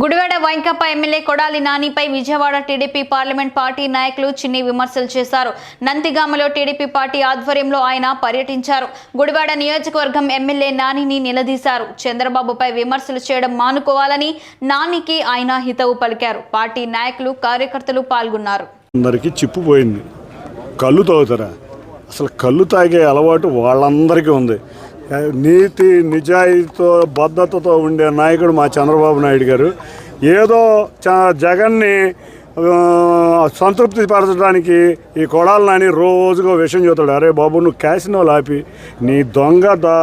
గుడివాడ వైంకప్ప ఎమ్మెల్యే కొడాలి నానిపై Vijayawada TDP parliament party నాయకులు చిన్ని విమర్శలు చేశారు. నందిగామలో టీడీపీ పార్టీ ఆధ్వర్యంలో ఆయన పర్యటించారు. గుడివాడ నియోజకవర్గం ఎమ్మెల్యే నానిని నిలదీశారు. చంద్రబాబుపై విమర్శలు చేయడం మానుకోవాలని నానికి ఆయన హితవు పలికారు. పార్టీ నాయకులు కార్యకర్తలు పాల్గొన్నారు. అందరికీ చిప్పుపోయింది కళ్ళు తాగుతారా అసలు కళ్ళు తాగే అలవాటు వాళ్ళందరికీ ఉంది. నీతి నిజాయితీతో బద్ధతతో ఉండే నాయకుడు మా చంద్రబాబు నాయుడు గారు. ఏదో చ- జగన్ని సంతృప్తి పరచడానికి ఈ కొడాలి నాని రోజుగా విషయం చెబుతాడు అరే బాబు నువ్వు క్యాసినోలు ఆపి నీ దొంగ దా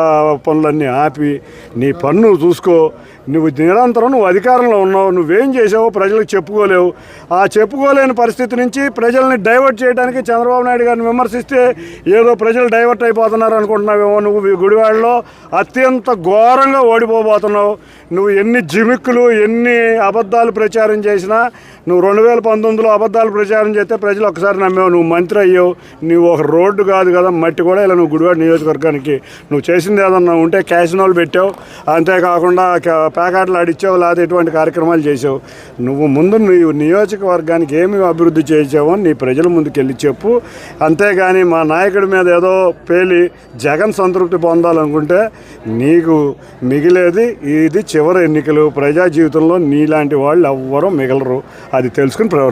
పనులన్నీ ఆపి నీ పన్ను చూసుకో నువ్వు నిరంతరం నువ్వు అధికారంలో ఉన్నావు నువ్వేం చేసావో ప్రజలకు చెప్పుకోలేవు. ఆ చెప్పుకోలేని పరిస్థితి నుంచి ప్రజల్ని డైవర్ట్ చేయడానికి చంద్రబాబు నాయుడు గారిని విమర్శిస్తే ఏదో ప్రజలు డైవర్ట్ అయిపోతున్నారు అనుకుంటున్నావేమో. నువ్వు ఈ గుడివాడలో అత్యంత ఘోరంగా ఓడిపోబోతున్నావు. నువ్వు ఎన్ని జిమిక్కులు ఎన్ని అబద్ధాలు ప్రచారం చేసినా నువ్వు రెండు వేల పంతొమ్మిదిలో అబద్ధాలు ప్రచారం చేస్తే ప్రజలు ఒకసారి నమ్మేవు నువ్వు మంత్రి అయ్యావు నువ్వు ఒక రోడ్డు కాదు కదా మట్టి కూడా ఇలా నువ్వు గుడివాడ నియోజకవర్గానికి నువ్వు చేసింది ఏదన్నా ఉంటే క్యాసినోలు పెట్టావు అంతేకాకుండా ప్యాకెట్లు ఆడిచ్చావు లేదా ఎటువంటి కార్యక్రమాలు చేసావు నువ్వు ముందు నీ నియోజకవర్గానికి ఏమి అభివృద్ధి చేసావో నీ ప్రజల ముందుకు వెళ్ళి చెప్పు. అంతేగాని మా నాయకుడి మీద ఏదో పేలి జగన్ సంతృప్తి పొందాలనుకుంటే నీకు మిగిలేది ఇది చివరి ఎన్నికలు. ప్రజా జీవితంలో నీలాంటి వాళ్ళు ఎవ్వరూ మిగలరు. అది తెలుసుకుని